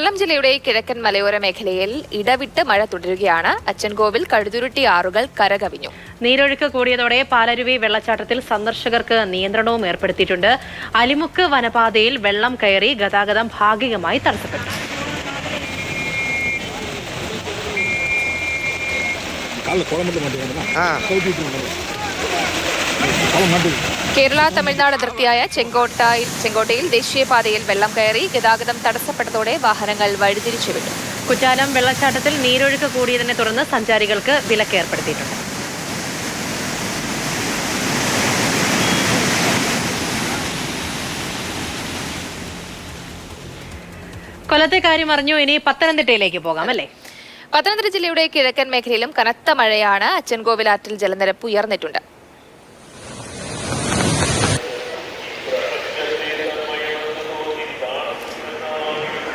കൊല്ലം ജില്ലയുടെ കിഴക്കൻ മലയോര മേഖലയിൽ ഇടവിട്ട് മഴ തുടരുകയാണ്. അച്ചൻകോവിൽ കഴുതുരുട്ടി ആറുകൾ കരകവിഞ്ഞു. നീരൊഴുക്ക് കൂടിയതോടെ പാലരുവി വെള്ളച്ചാട്ടത്തിൽ സന്ദർശകർക്ക് നിയന്ത്രണവും ഏർപ്പെടുത്തിയിട്ടുണ്ട്. അലിമുക്ക് വനപാതയിൽ വെള്ളം കയറി ഗതാഗതം ഭാഗികമായി തടസ്സപ്പെട്ടു. ആ. കേരള തമിഴ്നാട് അതിർത്തിയായ ചെങ്കോട്ടയിൽ ചെങ്കോട്ടയിൽ ദേശീയപാതയിൽ വെള്ളം കയറി ഗതാഗതം തടസ്സപ്പെട്ടതോടെ വാഹനങ്ങൾ വഴിതിരിച്ചു വിട്ടു. കുറ്റാലം വെള്ളച്ചാട്ടത്തിൽ നീരൊഴുക്ക് കൂടിയതിനെ തുടർന്ന് സഞ്ചാരികൾക്ക് വിലക്ക് ഏർപ്പെടുത്തിയിട്ടുണ്ട്. കൊല്ലത്തെ കാര്യം അറിഞ്ഞു. ഇനി പത്തനംതിട്ടയിലേക്ക് പോകാം അല്ലേ? പത്തനംതിട്ട ജില്ലയുടെ കിഴക്കൻ മേഖലയിലും കനത്ത മഴയാണ്. അച്ചൻകോവിലാറ്റിൽ ജലനിരപ്പ് ഉയർന്നിട്ടുണ്ട്.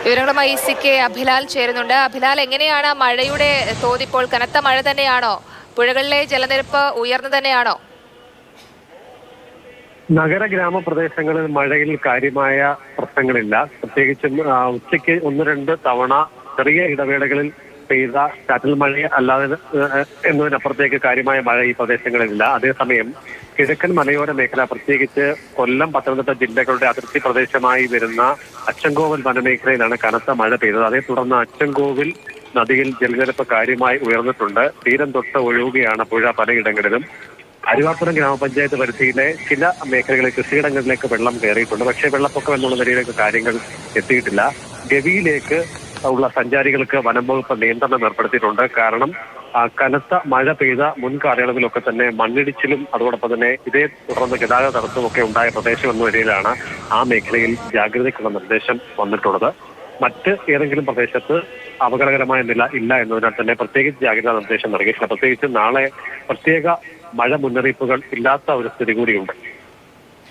വിവരങ്ങളുമായി സി കെ അഭിലാൽ ചേരുന്നുണ്ട്. അഭിലാൽ എങ്ങനെയാണ് മഴയുടെ തോതിപ്പോൾ കനത്ത മഴ തന്നെയാണോ? പുഴകളിലെ ജലനിരപ്പ് ഉയർന്നു തന്നെയാണോ? നഗര ഗ്രാമപ്രദേശങ്ങളിൽ മഴയിൽ കാര്യമായ പ്രശ്നങ്ങളില്ല. പ്രത്യേകിച്ചും ഉച്ചയ്ക്ക് ഒന്ന് രണ്ട് തവണ ചെറിയ ഇടവേളകളിൽ പെയ്ത ചാറ്റൽ മഴ അല്ലാതെ എന്നതിനപ്പുറത്തേക്ക് കാര്യമായ മഴ ഈ പ്രദേശങ്ങളിലില്ല. അതേസമയം കിഴക്കൻ മലയോര മേഖല പ്രത്യേകിച്ച് കൊല്ലം പത്തനംതിട്ട ജില്ലകളുടെ അതിർത്തി പ്രദേശമായി വരുന്ന അച്ചൻകോവൽ വനമേഖലയിലാണ് കനത്ത മഴ പെയ്തത്. അതേ തുടർന്ന് അച്ചൻകോവിൽ നദിയിൽ ജലനിരപ്പ് കാര്യമായി ഉയർന്നിട്ടുണ്ട്. തീരം തൊട്ട് ഒഴുകുകയാണ് പുഴ പലയിടങ്ങളിലും. അരുവാപ്പുറം ഗ്രാമപഞ്ചായത്ത് പരിധിയിലെ ചില മേഖലകളിൽ കൃഷിയിടങ്ങളിലേക്ക് വെള്ളം കയറിയിട്ടുണ്ട്. പക്ഷേ വെള്ളപ്പൊക്കം എന്നുള്ള നിലയിലേക്ക് കാര്യങ്ങൾ എത്തിയിട്ടില്ല. ഗവിയിലേക്ക് ഉള്ള സഞ്ചാരികൾക്ക് വനം വകുപ്പ് നിയന്ത്രണം ഏർപ്പെടുത്തിയിട്ടുണ്ട്. കാരണം കനത്ത മഴ പെയ്ത മുൻകാലയളവിലൊക്കെ തന്നെ മണ്ണിടിച്ചിലും അതോടൊപ്പം തന്നെ ഇതേ തുടർന്ന് ഗതാഗത തടസ്സമൊക്കെ ഉണ്ടായ പ്രദേശം എന്ന നിലയിലാണ് ആ മേഖലയിൽ ജാഗ്രതയ്ക്കുള്ള നിർദ്ദേശം വന്നിട്ടുള്ളത്. മറ്റ് ഏതെങ്കിലും പ്രദേശത്ത് അപകടകരമായ നില ഇല്ല എന്നതിനാൽ തന്നെ പ്രത്യേകിച്ച് ജാഗ്രതാ നിർദ്ദേശം നൽകിയിട്ടില്ല. പ്രത്യേകിച്ച് നാളെ പ്രത്യേക മഴ മുന്നറിയിപ്പുകൾ ഇല്ലാത്ത ഒരു സ്ഥിതി കൂടിയുണ്ട്.